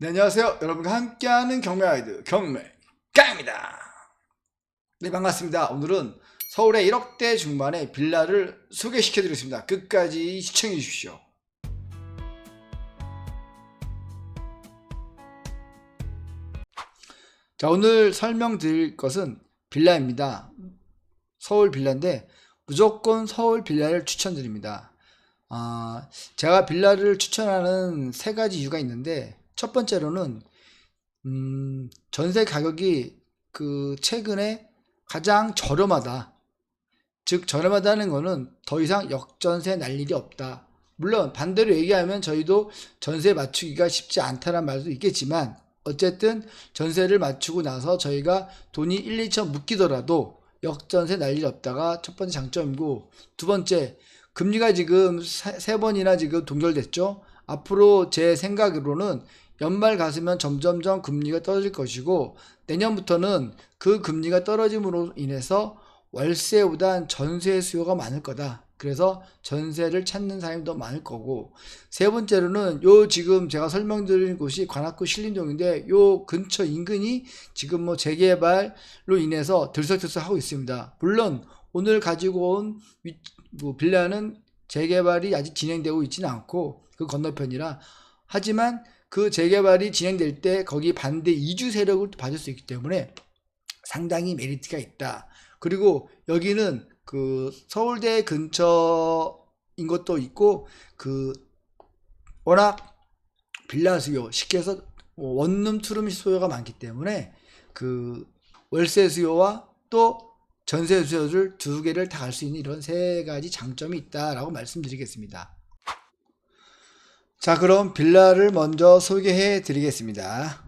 네, 안녕하세요. 여러분과 함께하는 경매 아이드 경매 깡입니다. 네, 반갑습니다. 오늘은 서울의 1억대 중반의 빌라를 소개시켜 드리겠습니다. 끝까지 시청해 주십시오. 자, 오늘 설명드릴 것은 빌라입니다. 서울 빌라인데 무조건 서울 빌라를 추천드립니다. 아, 제가 빌라를 추천하는 세 가지 이유가 있는데 첫 번째로는 음, 전세 가격이 그 최근에 가장 저렴하다. 즉 저렴하다는 거는 더 이상 역전세 날 일이 없다. 물론 반대로 얘기하면 저희도 전세 맞추기가 쉽지 않다는 말도 있겠지만 어쨌든 전세를 맞추고 나서 저희가 돈이 1, 2천 묶이더라도 역전세 날 일이 없다가 첫 번째 장점이고 두 번째 금리가 지금 세, 세 번이나 지금 동결됐죠. 앞으로 제 생각으로는 연말 가서면 점점점 금리가 떨어질 것이고 내년부터는 그 금리가 떨어짐으로 인해서 월세보단 전세 수요가 많을 거다. 그래서 전세를 찾는 사람이 더 많을 거고 세 번째로는 요 지금 제가 설명드린 곳이 관악구 신림동인데 요 근처 인근이 지금 뭐 재개발로 인해서 들썩들썩 하고 있습니다. 물론 오늘 가지고 온 위- 뭐 빌라는 재개발이 아직 진행되고 있지는 않고 그 건너편이라 하지만 그 재개발이 진행될 때 거기 반대 이주 세력을 또 받을 수 있기 때문에 상당히 메리트가 있다. 그리고 여기는 그 서울대 근처인 것도 있고 그 워낙 빌라 수요 쉽게 해서 뭐 원룸 투룸 수요가 많기 때문에 그 월세 수요와 또 전세 수요를 두 개를 다 갈 수 있는 이런 세 가지 장점이 있다라고 말씀드리겠습니다. 자, 그럼 빌라를 먼저 소개해 드리겠습니다.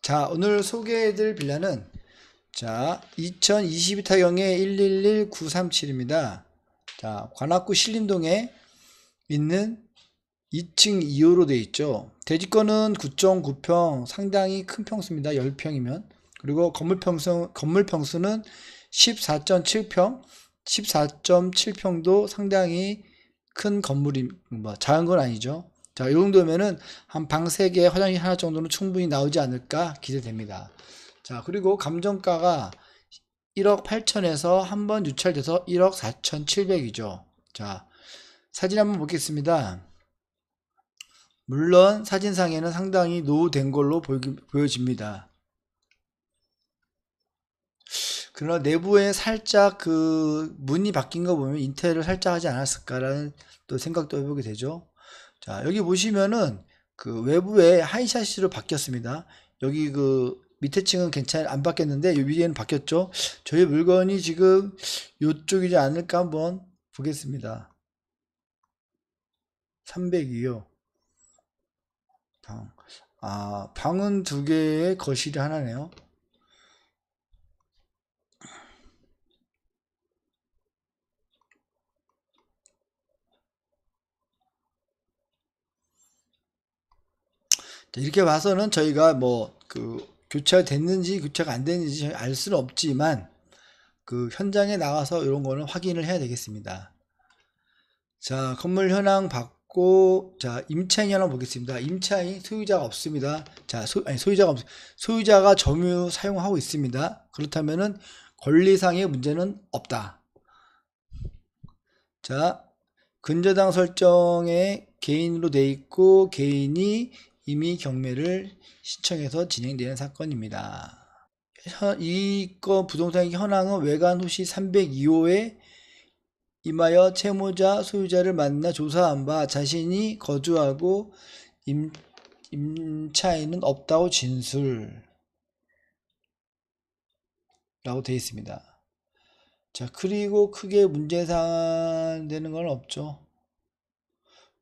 자, 오늘 소개해드릴 빌라는 자, 2022 타경의 111937입니다. 자, 관악구 신림동에 있는 2층 2호로 되어 있죠. 대지권은 9.9평, 상당히 큰 평수입니다. 10평이면. 그리고 건물 평수, 건물 평수는 14.7평, 14.7평도 상당히 큰 건물이, 뭐, 작은 건 아니죠. 자, 이 정도면은 한 방 3개, 화장실 하나 정도는 충분히 나오지 않을까 기대됩니다. 자, 그리고 감정가가 1억 8천에서 한 번 유찰돼서 1억 4천7백이죠 자, 사진 한번 보겠습니다. 물론 사진상에는 상당히 노후된 걸로 보여집니다. 그러나 내부에 살짝 그 문이 바뀐 거 보면 인테리어를 살짝 하지 않았을까라는 또 생각도 해보게 되죠. 자, 여기 보시면은 그 외부에 하이샤시로 바뀌었습니다. 여기 그 밑에 층은 괜찮 안 바뀌었는데 요 위에는 바뀌었죠. 저희 물건이 지금 요쪽이지 않을까 한번 보겠습니다. 300이요. 방. 아, 방은 두 개에 거실이 하나네요. 자, 이렇게 봐서는 저희가 뭐 그 교체가 됐는지 교체가 안 됐는지 알 수는 없지만 그 현장에 나가서 이런 거는 확인을 해야 되겠습니다. 자, 건물 현황 받고 자, 임차인 현황 보겠습니다. 임차인 소유자가 없습니다. 자, 소, 아니, 소유자가 없, 소유자가 점유 사용하고 있습니다. 그렇다면은 권리상의 문제는 없다. 자, 근저당 설정에 개인으로 돼 있고 개인이 이미 경매를 신청해서 진행되는 사건입니다. 이건 부동산 현황은 외관 호시 302호에 임하여 채무자 소유자를 만나 조사한 바 자신이 거주하고 임, 임차인은 없다고 진술 라고 되어 있습니다. 자, 그리고 크게 문제상 되는 건 없죠.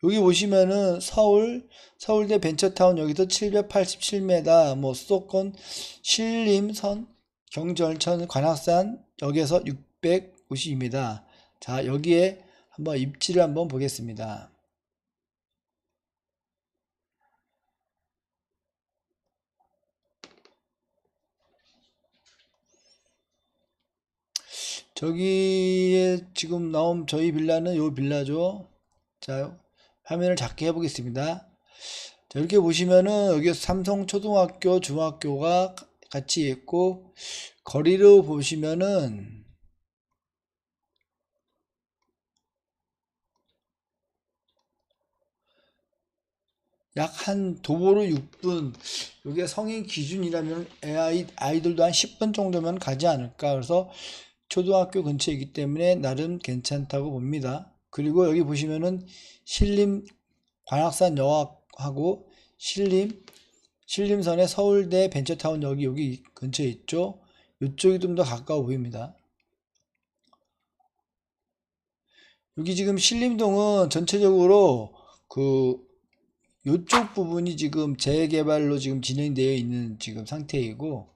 여기 보시면은 서울 서울대 벤처타운 여기서 787m 뭐 수도권 신림선 경절천 관악산 여기에서 650입니다. 자 여기에 한번 입지를 한번 보겠습니다. 저기에 지금 나온 저희 빌라는 요 빌라죠. 자, 화면을 작게 해보겠습니다. 자, 이렇게 보시면은 여기 삼성 초등학교, 중학교가 같이 있고 거리로 보시면은 약 한 도보로 6분 이게 성인 기준이라면 AI 아이들도 한 10분 정도면 가지 않을까 그래서 초등학교 근처이기 때문에 나름 괜찮다고 봅니다. 그리고 여기 보시면은 신림 관악산 여학하고 신림 신림선의 서울대 벤처타운 여기 여기 근처에 있죠. 이쪽이 좀 더 가까워 보입니다. 여기 지금 신림동은 전체적으로 그 이쪽 부분이 지금 재개발로 지금 진행되어 있는 지금 상태이고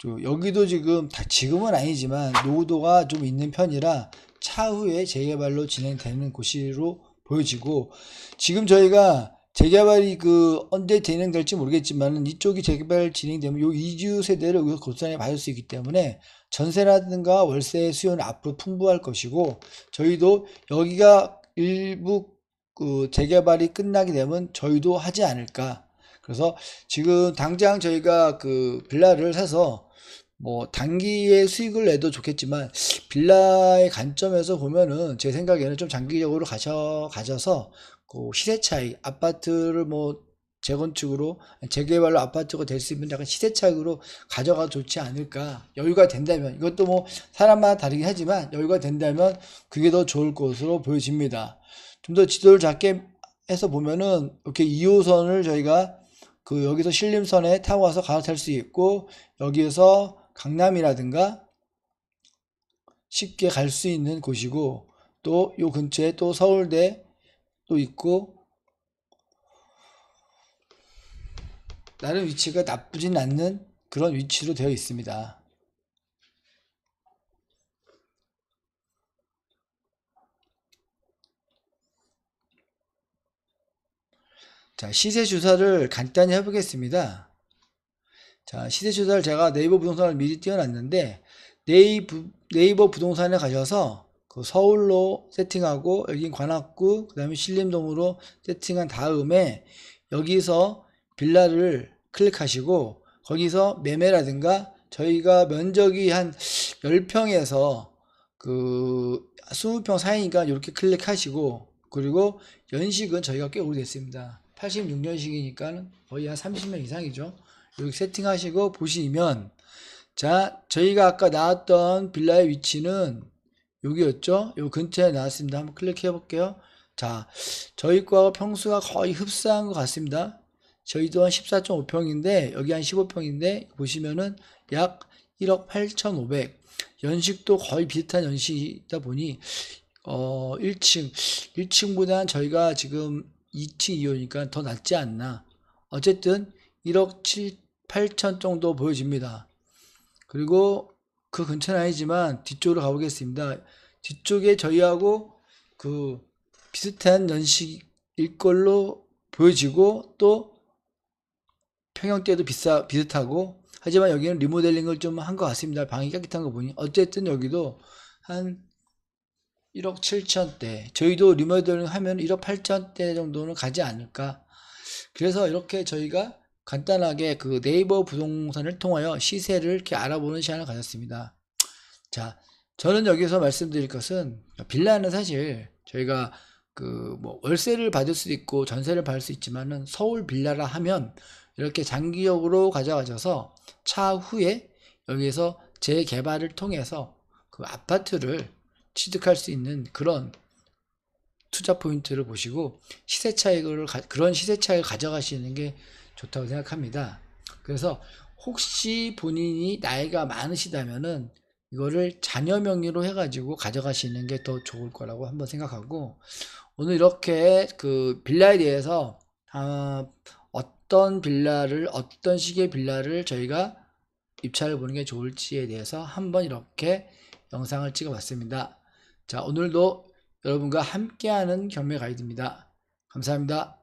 저 여기도 지금 다 지금은 아니지만 노후도가 좀 있는 편이라 차후에 재개발로 진행되는 곳으로 보여지고 지금 저희가 재개발이 그 언제 진행될지 모르겠지만 이쪽이 재개발 진행되면 요 이주 세대를 여기서 곧선에 받을 수 있기 때문에 전세라든가 월세 수요는 앞으로 풍부할 것이고 저희도 여기가 일부 그 재개발이 끝나게 되면 저희도 하지 않을까. 그래서 지금 당장 저희가 그 빌라를 사서 뭐 단기에 수익을 내도 좋겠지만 빌라의 관점에서 보면은 제 생각에는 좀 장기적으로 가셔 가져서 그 시세 차이 아파트를 뭐 재건축으로 재개발로 아파트가 될 수 있는 약간 시세 차익으로 가져가 좋지 않을까 여유가 된다면 이것도 뭐 사람마다 다르긴 하지만 여유가 된다면 그게 더 좋을 것으로 보여집니다. 좀 더 지도를 작게 해서 보면은 이렇게 2호선을 저희가 그 여기서 신림선에 타고 와서 갈아탈 수 있고 여기에서 강남이라든가 쉽게 갈 수 있는 곳이고 또 요 근처에 또 서울대 또 있고 나름 위치가 나쁘진 않는 그런 위치로 되어 있습니다. 자, 시세 주사를 간단히 해보겠습니다. 자, 시세 주사를 제가 네이버 부동산을 미리 띄워놨는데 네이버, 네이버 부동산에 가셔서 그 서울로 세팅하고 여기 관악구 그 다음에 신림동으로 세팅한 다음에 여기서 빌라를 클릭하시고 거기서 매매라든가 저희가 면적이 한 10평에서 그 20평 사이니까 이렇게 클릭하시고 그리고 연식은 저희가 꽤 오래됐습니다. 86년식이니까 거의 한 30년 이상이죠. 여기 세팅하시고 보시면 자 저희가 아까 나왔던 빌라의 위치는 여기였죠. 요 근처에 나왔습니다. 한번 클릭해 볼게요. 자 저희 거하고 평수가 거의 흡사한 것 같습니다. 저희도 한 14.5평인데 여기 한 15평인데 보시면은 약 1억 8,500 연식도 거의 비슷한 연식이다 보니 어 1층 1층보다는 저희가 지금 2층 2호니까 더 낫지 않나 어쨌든 1억 7, 8천 정도 보여집니다. 그리고 그 근처는 아니지만 뒤쪽으로 가보겠습니다. 뒤쪽에 저희하고 그 비슷한 연식일 걸로 보여지고 또 평형대도 비싸 비슷하고 하지만 여기는 리모델링을 좀 한 것 같습니다. 방이 깨끗한 거 보니. 어쨌든 여기도 한 1억 7천대. 저희도 리모델링 하면 1억 8천대 정도는 가지 않을까. 그래서 이렇게 저희가 간단하게 그 네이버 부동산을 통하여 시세를 이렇게 알아보는 시간을 가졌습니다. 자, 저는 여기서 말씀드릴 것은 빌라는 사실 저희가 그 뭐 월세를 받을 수도 있고 전세를 받을 수 있지만은 서울 빌라라 하면 이렇게 장기적으로 가져가셔서 차후에 여기에서 재개발을 통해서 그 아파트를 취득할 수 있는 그런 투자 포인트를 보시고 시세 차익을 가- 그런 시세 차익을 가져가시는 게 좋다고 생각합니다. 그래서 혹시 본인이 나이가 많으시다면은 이거를 자녀 명의로 해가지고 가져가시는 게 더 좋을 거라고 한번 생각하고 오늘 이렇게 그 빌라에 대해서 아, 어떤 빌라를 어떤 식의 빌라를 저희가 입찰을 보는 게 좋을지에 대해서 한번 이렇게 영상을 찍어 봤습니다. 자, 오늘도 여러분과 함께하는 경매 가이드입니다. 감사합니다.